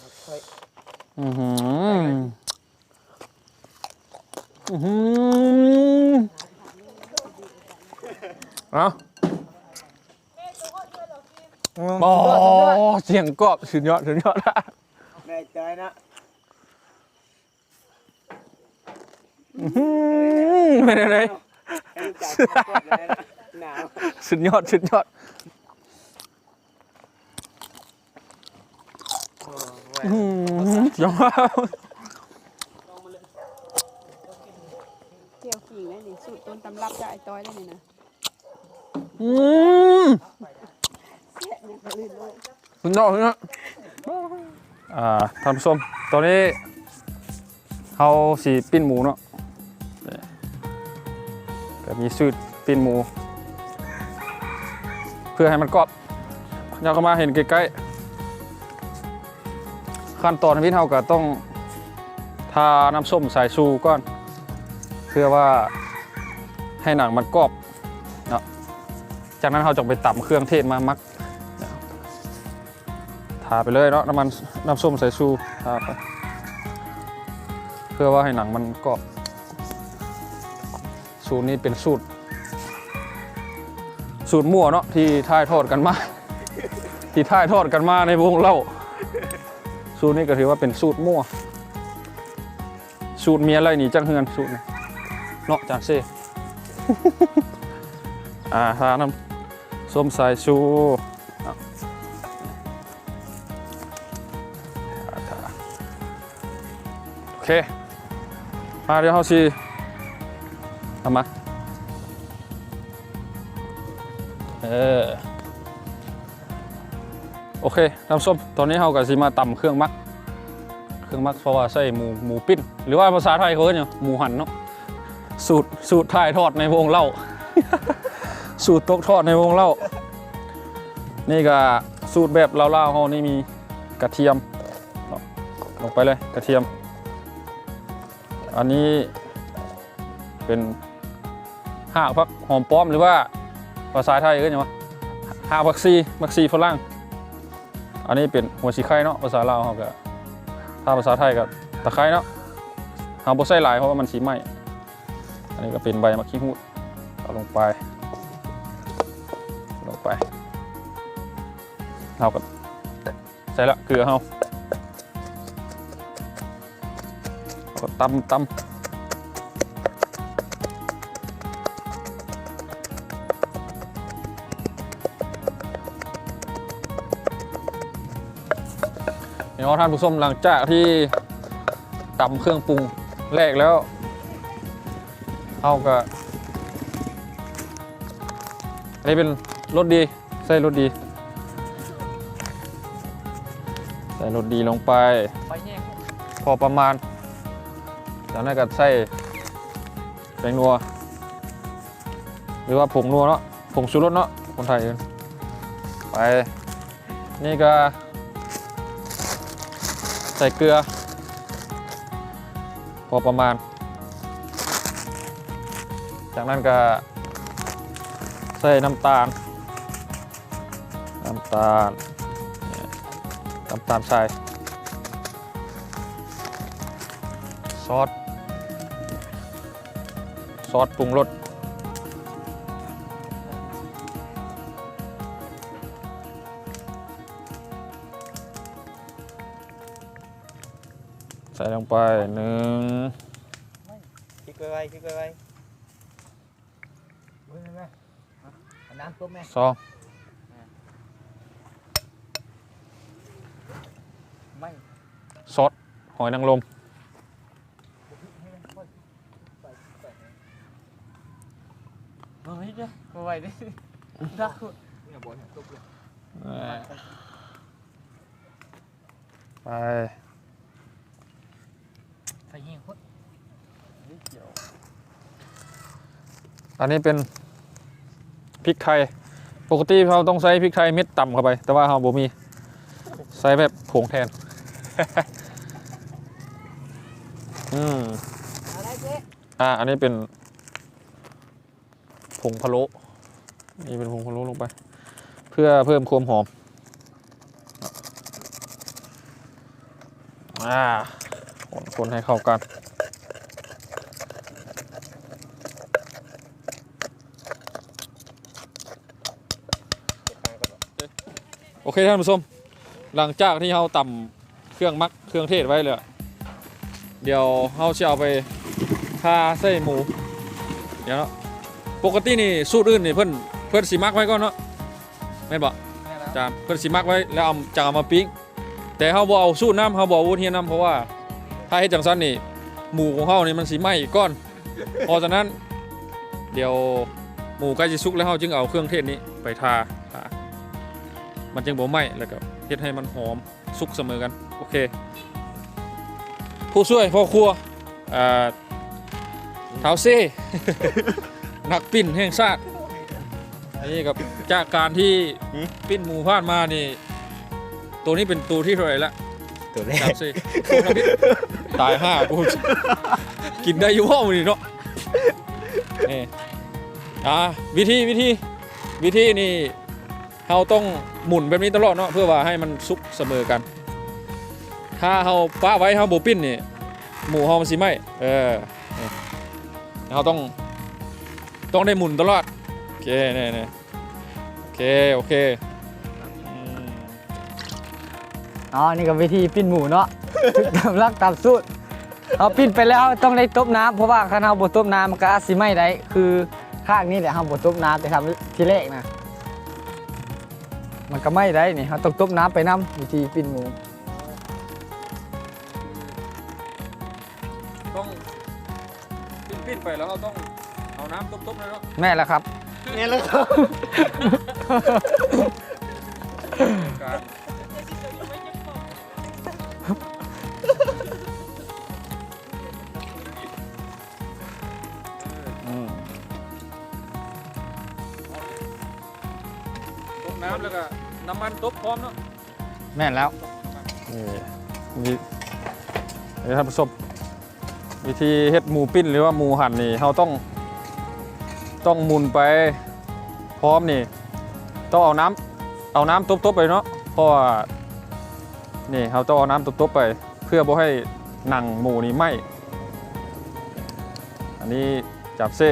ผักค่อยอือหืออือหือเอาโอ้เสียงกรอบสุดยอดสุดยอดละแม่ใจนะอื้อหือเป็นอะไรให้ลูกจ่ายกดเลยนะหนาวสุดยอดสุดยอด อ้ยอื้อหือยอดเที่ยวขิงได้นี่สูตรต้นตำรับจากไอ้ต้อยได้นี่นะอืมเสียเนี่ยก็ลื่นเลยสุดยอดสุดยอดอ่าท่านผู้ชมตอนนี้เขาสีปิ้นหมูเนาะนี่ก็มีสูตรปิ้นหมู เพื่อให้มันกรอบอยากเข้ามาเห็นใกล้ๆ ขั้นตอนที่เราก็ต้องทาน้ำส้มสายชูก่อน เพื่อว่าให้หนังมันกรอบเนาะจากนั้นเราจะไปตำเครื่องเทศมามักทาไปเลยเนาะน้ำมันน้ำส้มสายชูทาไปเพื่อว่าให้หนังมันกรอบสูตรนี้เป็นสูตร สูตรมั่วเนาะที่ท่ายทอดกันมา ที่ท่ายทอดกันมาในวงเล่า สูตรนี้ก็ถือว่าเป็นสูตรมั่ว สูตรเมียอะไรนี่จังเฮือนสูตรนี้เนาะจานเซ่อ่าทาน้ำส้มสายชูโอเคมาเดี๋ยวเขาสิเอามาเออ อเคน้ำส้มตอนนี้เราก็สิมาตำเครื่องมัก เครื่องมักเพราะว่าใส่หมูหมูปิ้น หรือว่าภาษาไทยเขาเรียกหยังหมูหันเนาะสูตรสูตรถ่ายทอดในวงเล่า สูตรตกทอดในวงเล่า นี่ก็สูตรแบบเล่าๆเขานี่มีกระเทียมลงไปเลยกระเทียม อันนี้เป็นห้าพักหอมป้อมหรือว่าภาษาไทยก็ยังว่าหาบักซีบักซีฝรั่ง อันนี้เป็นหัวชีไข่เนาะภาษาลาวเขาก็ถ้าภาษาไทยก็ตะไคร้เนาะเอาบ่ใส่หลายเพราะว่ามันสีไหม้อันนี้ก็เป็นใบมะขี้หูดเอาลงไปลงไปเราก็ใส่ละเกลือเราเราก็ตำตำ นว่าท่านผู้ชมหลังจากที่ตำเครื่องปรุงแรกแล้วเอาก็อันนี้เป็นรสดีใส่รสดี ใส่รสดีลงไป พอประมาณจากนั้นก็ใส่แป้งนัว หรือว่าผงนัวเนาะผงชูรสเนาะคนไทยไป นี่ก็ ใส่เกลือ พอประมาณ จากนั้นก็ใส่น้ำตาล น้ำตาล น้ำตาลทรายซอส ซอสปรุงรส ลงไปหนึ่งคิดไว้คิดไว้เว้ยแม่เอาน้ำต้มแม่สองไม่ซอสหอยนางรมเฮ้ยเด้อเอาไว้ดิดักเนี่ยบ่เนี่ยตกเลยไป ใส่ยิงโคตรนี่เกี่ยวอันนี้เป็นพริกไทย ปกติเราต้องใส่พริกไทยเม็ดต่ำเข้าไป แต่ว่าเราบ่มีใส่แบบผงแทน อืมอะไรเจ๊อ่า อันนี้เป็นผงพะโล้นี่เป็นผงพะโล้ลงไป เพื่อเพิ่มความหอม อ่า คนคนให้เข้ากัน โอเคท่านผู้ชมหลังจากที่เราต่ำเครื่องมักเครื่องเทศไว้เลยอะเดี๋ยวเราจะเอาไปทาใส่หมู เดี๋ยวเนาะปกตินี่สูตรอื่นนี่เพิ่นเพิ่นสีมักไว้ก่อนเนาะแม่นบ่อาจารย์เพิ่นสีมักไว้แล้วเอาจะเอามาปิ้งแต่เฮาบ่เอาสูตรน้ำเฮาบ่เอาวุ้นเฮียน้ำเพราะว่า ถ้าเฮ็ดจังซั่นนี่หมูของเฮานี่มันสิไหม้ก่อนเพราะฉะนั้น เดี๋ยวหมูใกล้จะสุกแล้วเฮาจึงเอาเครื่องเทศนี้ไปทาทามันจึงบ่ไหม้แล้วก็เฮ็ดให้มันหอมสุกเสมอกันโอเค ผู้ช่วยพ่อครัวอ่าเท้าเซ่ นักปิ้นแห่งชาติอันนี้กับจากการที่ปิ้นหมูพลาดมานี่ ตัวนี้เป็นตัวที่เท่าไหร่ละตัวแรเท้ากเซ่โอ้ทำพิษ ตายห้ากู กินได้อยุ่ห้องนี่เนาะนี่อ่าวิธีวิธีวิธีนี่เราต้องหมุนแบบนี้ตลอดเนาะเพื่อว่าให้มันสุกเสมอกัน ถ้าเราป้าไว้เราโบปิ้นนี่หมูเรามันสิไหมเออเราต้องต้องได้หมุนตลอดโอเคนี่นี่โอเคโอเค อ๋อ นี่ก็วิธีปิ้นหมูเนาะ ตามรักตามสูตรเอาปิ้นไปแล้วต้องได้ต้มน้ำเพราะว่าถ้าเราบดต้มน้ำมันก็อาจสิไม่ได้คือข้างนี้แหละเราบดต้มน้ำแต่ทำทีแรกนะมันก็ไม่ได้นี่เราต้องต้มน้ำไปน้ำวิธีปิ้นหมู ต้องปิ้นปิ้นไปแล้วเราต้องเอาน้ำต้มๆเลยเนาะแม่ละครับนี่แล้วครับ การ น้ำแล้วก็น้ำมันต้มพร้อมเนาะแม่นแล้วนี่วินี่ท่านผู้ชมวิธีเฮ็ดหมูปิ้นหรือว่าหมูหั่นนี่เราต้อง ต้องหมุนไปพร้อมนี่ ต้องเอาน้ำเอาน้ำตบๆไปเนาะเพราะว่านี่เราต้องเอาน้ำตบๆไป เพื่อบ่ให้หนังหมูนี่ไหม้อันนี้จับเซ่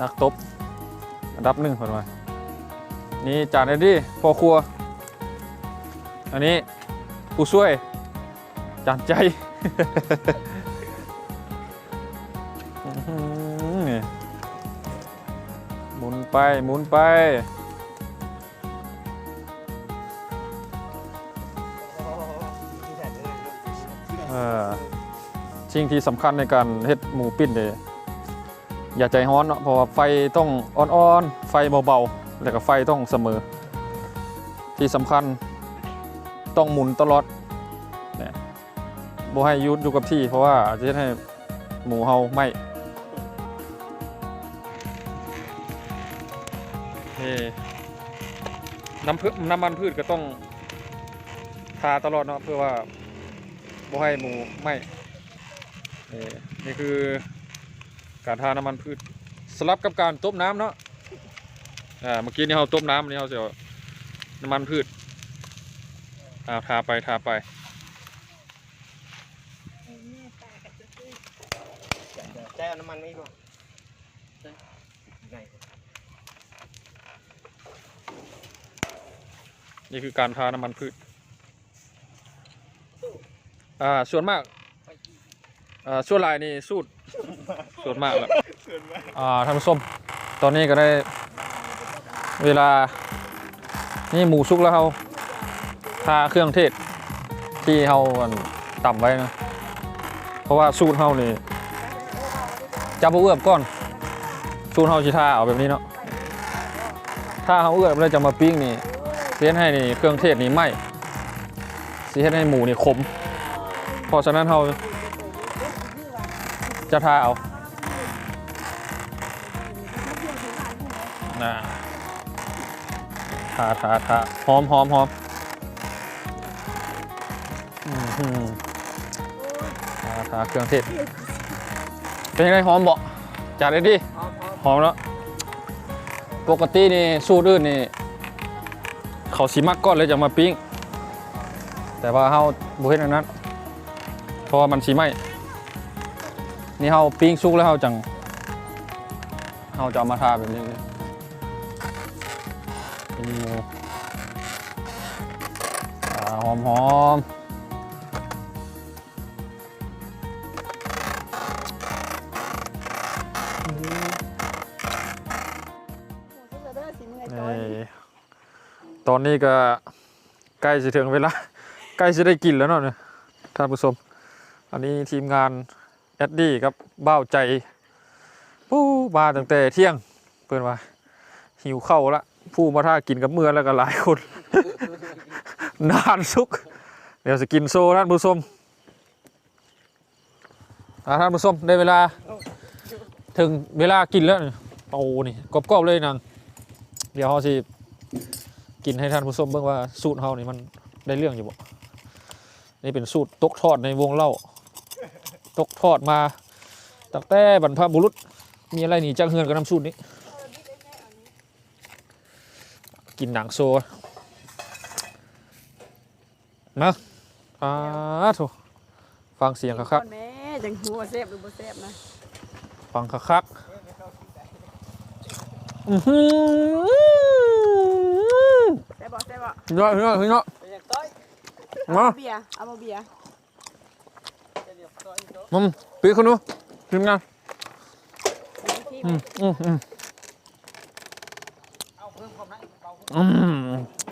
นักตบอันดับหนึ่งคนมา นี่จานเอ็ดดี้พ่อครัว อันนี้ผู้ช่วย จานใจหมุนไปหมุนไปสิ่งที่สำคัญในการเฮ็ดหมูปิ้นเลยอย่าใจร้อนเนาะเพราะว่าไฟต้องอ่อนๆ ไฟเบาๆ แล้วก็ไฟต้องเสมอ ที่สำคัญต้องหมุนตลอดเนี่ยบ่ให้ยุดอยู่กับที่เพราะว่าจะให้หมูเฮาไหมนี่น้ำพืชน้ำมันพืชก็ต้องทาตลอดเนาะเพื่อว่าบ่ให้หมูไหมนี่นี่คือการทาน้ำมันพืชสลับกับการต้มน้ำเนาะ อ่าเมื่อกี้นี่เราต้มน้ำอันนี่เราจะเอาน้ำมันพืชอ่าทาไปทาไปแจ้น้ำมันไม่รู้นี่คือการทาน้ำมันพืช อ่า ส่วนมาก อ่าส่วนหลายนี่สูตรส่วนมากแล้วอ่าท่านผู้ชมตอนนี้ก็ได้ เวลา นี่หมูสุกแล้วเขาทาเครื่องเทศที่เขาต่ำไว้นะ เพราะว่าสูตรเขานี่จะบ่เอื้อมก่อนสูตรเขาชิทาเอาแบบนี้เนาะถ้าเขาเอื้อมแล้วจะมาปิ้งนี่เสียให้นี่เครื่องเทศนี่ไหมสีเฮ็ดให้หมูนี่ขม เพราะฉะนั้นเราจะทาเอาาทาทาหอมหอมหอมอื้อหือทาทาเครื่องเทศเป็นยังไงหอมบ่จัดเลยดิหอมแล้วปกตินี่สูตรอื่นนี่ เขาสีมักก้อนเลยจะมาปิ้ง แต่ว่าเฮาบ่เฮ็ดอันนั้นเพราะว่ามันสิไหม้นี่เฮาปิ้งสุกแล้วเฮาจังเฮาจะเอามาทาแบบนี้เลยเป็น หอมหอมนี่ตอนนี้ก็ใกล้จะถึงเวลา ใกล้จะได้กินแล้วเนาะเนี่ยท่านผู้ชม อันนี้ทีมงานแอดดี้ครับเบ้าใจปู้มาตั้งแต่เที่ยงเพื่อนว่าหิวเข้าละผู้มาท่ากินกับเมื่อแล้วก็หลายคน นานสุก เดี๋ยวจะกินโซ่ท่านผู้ชมอ่าท่านผู้ชมได้เวลา ถึงเวลากินแล้วนี่โอ้นี่กรอบๆเลยนางเดี๋ยวเขาสิกินให้ท่านผู้ชมเบิ่งว่าสูตรเขานี่มันได้เรื่องอยู่บ่นี่เป็นสูตรตกทอดในวงเล่า ตกทอดมาตั้งแต่บรรพบุรุษ มีอะไรหนีจากเฮือนกับน้ำสูตรนี้ กินหนังโซ นะอ่าโถฟังเสียงคักแม่จังหัวแซ่บหรือบ่แซ่บนะๆฟังคักๆอื้อหือแซ่บบ่แซ่บบ่เนาะเนาะเนาะเป็นอย่างต้อยเอามาเบียร์เอาบ่เบียร์เป็นอย่างต้อยเนาะมึงปีคุณดูทีมงานเอาที่อืมอืมอืมเอาเพิ่มความนั้นเบาอืม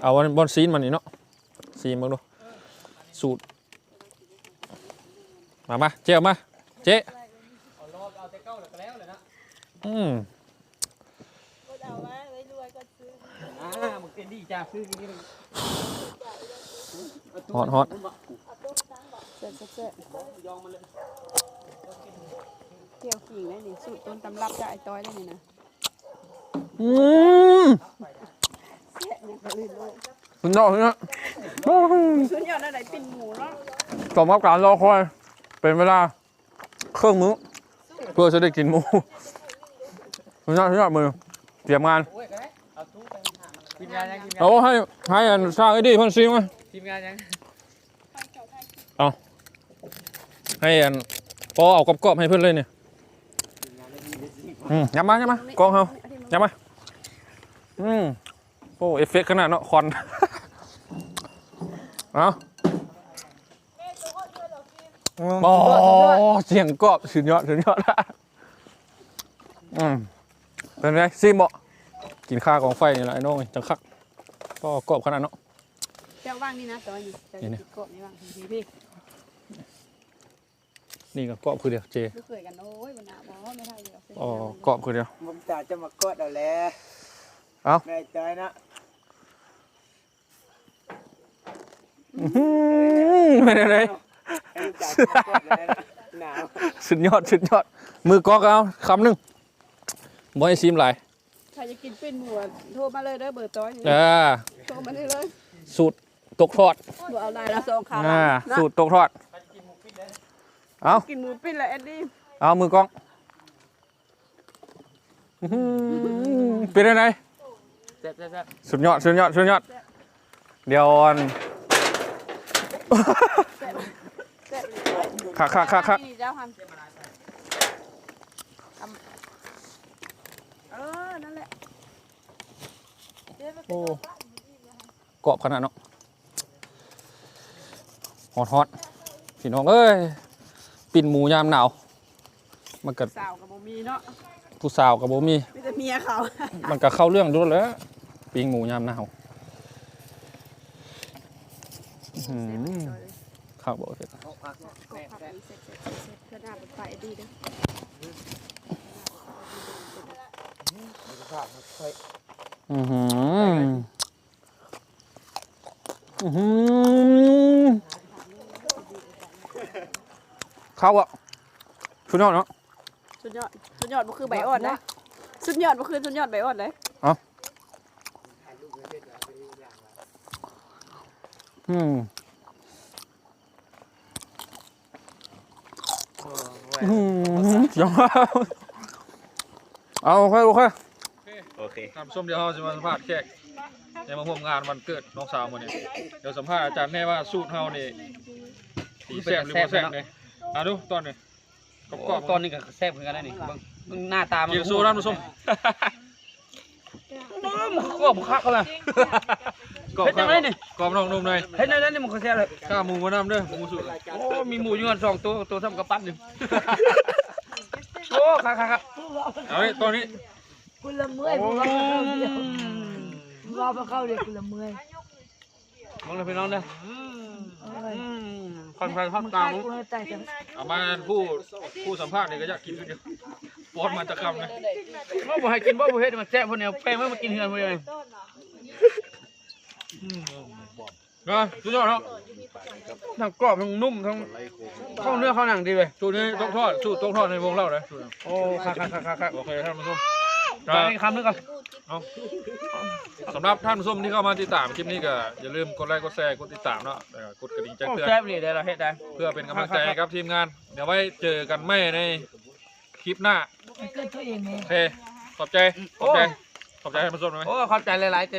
เอาวันบอลซีนมันนี่เนาะซีนมึงดู สูตร มามาเจ๊เอามา เจ๊อืมก็เอาไว้ไว้รวยก็ซื้ออ่ามึงเป็นดีจ้าซื้อกินนี่ฮอตฮอตแซ่บแซ่ยอนเลยเจียวขิงได้นี่สูตรต้นตำรับจากไอ้ต้อยได้นี่นะอืมแซ่บเนี่ก็ลื่นเลย คุณยอดคุณยอดสุดยอดอะไรปิ่นหมูเนาะสมกับการรอคอย เป็นเวลาเครื่องมื้อเพื่อจะได้กินหมูคุณยอดคุณยอดมือเตรียมงานโอ้ยก็ได้เอาตู้ไปหามันทีมงานยังทีมงานเอาให้ให้อันสร้างไอ้ดีเพันซีมาทีมงานยังให้อันพอเอากรอบๆให้เพื่อนเลยเนี่ยทีมงานได้ดีได้สิอืมย้ำมาย้ำมากองเฮาย้ำมาอืมโอ้เอฟเฟกต์ขนาดเนาะควัน เอาโอ้เสียงกรอบสุดยอดสุดยอดอืมเป็นไงซีมบ่กินข้าวของไฟนี่แหละไอ้น้องเอ้ยจังคักก็กรอบขนาดเนาะ เจ้าว่างนี่นะต้อยนี่เจ้านี่นะติดกบนี่ว่างพี่พี่นี่ก็กรอบคือเดียวเจลูกเคยกันโอ้ยวันหน้าบ่ไม่ได้เลยอ๋อกรอบคือเดียวมึงตาจะมากดเอาแล้วเอ้า แม่ใจนะอื้อหือเป็นอะ ไรให้ลูกจ่ายจะมากดเลยนะหนาวสุดยอดสุดยอด มือกอกเอาคำหนึ่งบ่ให้ซีมหลายใครจะกินปิ่นหมูอะโทรมาเลยเด้อเบอร์ต้อยนี่อ่าโทรมาได้เลยสูตรตกทอดบ่เอาลายละสองขาอ่านะสูตรตกทอดเอากินหมูปิ้นแล้วแอดดี้เอามือกองอื้อหือเป็นยังไงแซ่บแซ่บแซ่บสุดยอดสุดยอดสุดยอด เดี๋ยวอันแซ่บแซ่บ คักคักคักคักนี่เจ้าหันทำเออ นั่นแหละโอ้กรอบขนาดเนาะฮอตฮอตพี่น้องเอ้ย ปิ่นหมูยามหนาวมันก็สาวกับบ่มีเนาะผู้สาวกับโบมีมีแต่เมียเขา มันก็เข้าเรื่องด้วยแหล้ว ปิงหมูยามหนาวอื้อหือ ข้าวบอกเสร็จกเนาะกแซ่บผักอีเสร็จเสร็จเสร็จเสร็จเพื่อหน้าเป็นไฟดีเด้ออือหืออือหือข้าวอะชุดยอดเนาะสุดยอดสุดยอดบ่คือใบอ่อนนะสุดยอดบ่คือสุดยอดใบอ่อนเลย อืมเออไว้อืมเดี๋ยวเอาโอเคโอเคโอเคครับส้มเดี๋ยวเราจะมาสัมภาษณ์แขกได้มาร่วมงานวันเกิดน้องสาวมื้อนี้เดี๋ยวสัมภาษณ์อาจารย์แน่ว่าสูตรเฮานี่สีแซ่บหรือบ่แซ่บนี่อะดูตอนนี้กรอบตอนนี้ก็แซ่บเหมือนกันนะนี่เบิ่งเบิ่งหน้าตาๆมันเกียงโซท่านผู้ชมก็บุคักเขาเลย กรอบเฮ็ดจังไดนี่กรอบนอกนุ่มในเฮ็ดในนั้นนี่มันก็แซ่บเลยข้าหมูมานำเด้อหมูสุดโอ้มีหมูอยู่กันสองตัวตัวทำกระปั้นอยู่โอ้คักคักคักเอาไว้ตอนนี้คุณละเมื่อยผมว่าเข้าเดียวว่าไปเข้าเดียวคุณละเมื่อยมองเลยพี่น้องเด้ออะไรคอนไฟฮอตมึงตาตายมกูตายจังเอามาผู้ผู้สัมภาษณ์นี่ก็อยากกินคือเดียวปอดมันจะคำนะว่าบ่ให้กินบ่บ่เฮ็ดมันแซ่บพุ่นเนี่ยแป้งมันมากินเฮือนพุ่นเลย นะสุดยอดครับทั้งกรอบทั้งนุ่มทั้งเข้าเนื้อเข้าหนังดีเลยสูตรนี้ต้องทอดสูตรต้องทอดในวงเล่าเลยสูตรนี้โอ้คักคักคักคักคักโอเคท่านผู้ชมไปคำนึงก่อนเอาสำหรับท่านผู้ชมที่เข้ามาติดตามคลิปนี้ก็อย่าลืมกดไลค์กดแชร์กดติดตามเนาะแล้วก็กดกระดิ่งแจ้งโอ้เตือนแซ่บนี่เดี๋ยวเราเฮ็ดได้เพื่อเป็นกำลังใจให้กับทีมงาน เดี๋ยวไว้เจอกันไม่ในคลิปหน้าเกิดตัวเองไงโอเคขอบใจขอบใจขอบใจท่านผู้ชมหน่อยไหมโอ้เข้าใจหลายๆแต่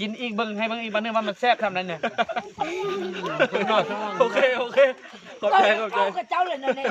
กินอีกเบิ่งให้เบิ่งอีกบัดนึงว่ามันแซ่บทำนั้นเนี่ย โอเค โอเค ขอบใจ ขอบใจเอากับเจ้าเลยนั่นเอง